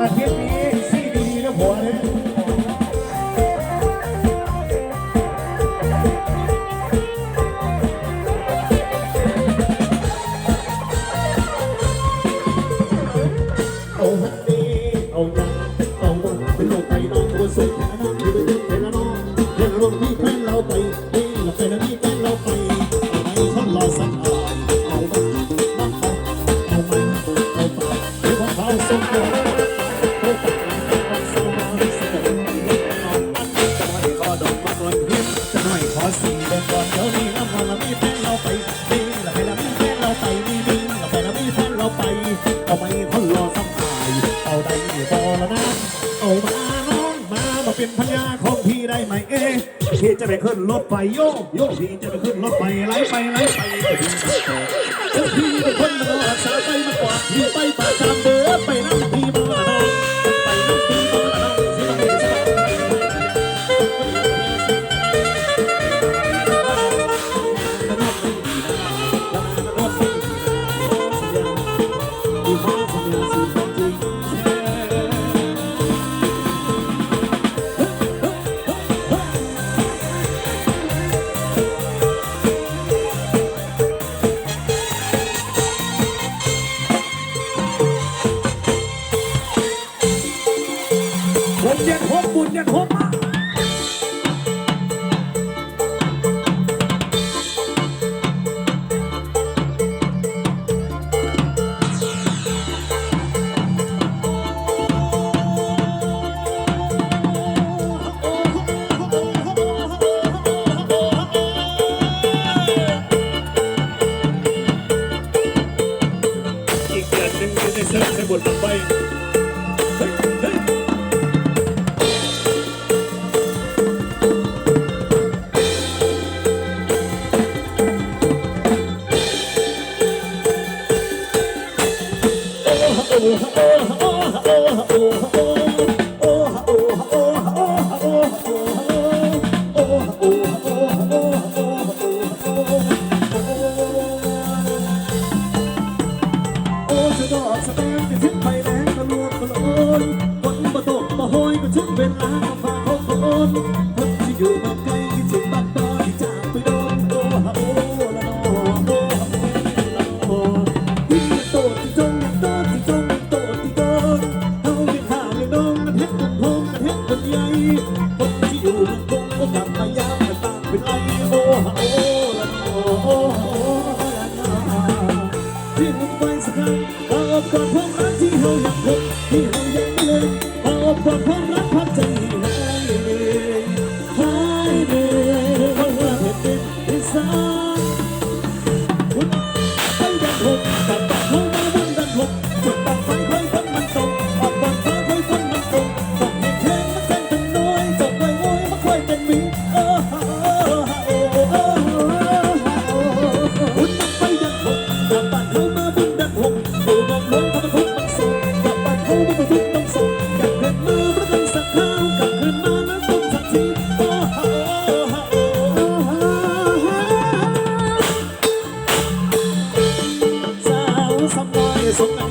อาไม่ดีเอาดีเอาหนัเป็นโลกไทยน้งตัวสวยแค่นเป็นเด็กแค่นั้นนองแค่อนน้องมีแฟนเราไปนี่เราไนะมีแฟนเราไป อ้มาน้องมามาเป็นพญาของพี่ได้ไหมเอ๊ะพี่จะไปขึ้นรถไฟโยกโยกพี่จะไปขึ้นรถไฟไหลไปไหลไปพี่เป็นคนมานรักาไปมากกว่าพี่ไปปาก ยังคบุญยังคมา คนที่อยู่ลูกทุ่กับมายามตาเป็นไรโอ้โอ้ละโอ้โอ้ละนะที่มัสักครั้มาอบกอดความรักที่เราอยากพบที่เรายังไมลืมาอบกอดควา そんな